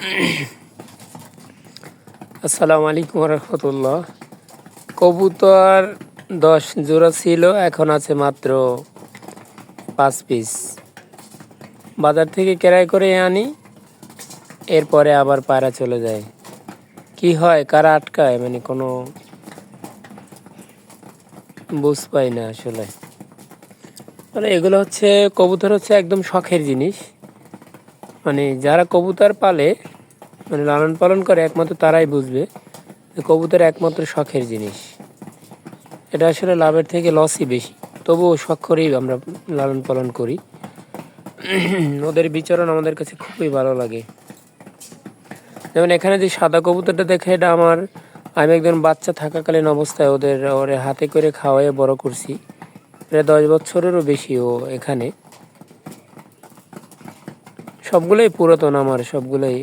আসসালামু আলাইকুম রহমতুল্লাহ কবুতর দশ জোড়া ছিল, এখন আছে মাত্র পাঁচ পিস। বাজার থেকে কেরাই করে আনি, এরপরে আবার পায়রা চলে যায়। কি হয়, কারা আটকায় মানে কোনো বুঝ পাই না আসলে। মানে এগুলো হচ্ছে, কবুতর হচ্ছে একদম শখের জিনিস। মানে যারা কবুতর পালে মানে লালন পালন করে একমাত্র তারাই বুঝবে কবুতর একমাত্র শখের জিনিস। এটা আসলে লাভের থেকে লসই বেশি। তবুও শখ করেই আমরা লালন পালন করি। ওদের বিচরণ আমাদের কাছে খুবই ভালো লাগে। যেমন এখানে যে সাদা কবুতরটা দেখে এটা আমার, আমি একজন বাচ্চা থাকাকালীন অবস্থায় ওদের, ওরে হাতে করে খাওয়াইয়ে বড় করছি। প্রায় দশ বছরেরও বেশি ও এখানে। সবগুলোই পুরাতন আমার, সবগুলোই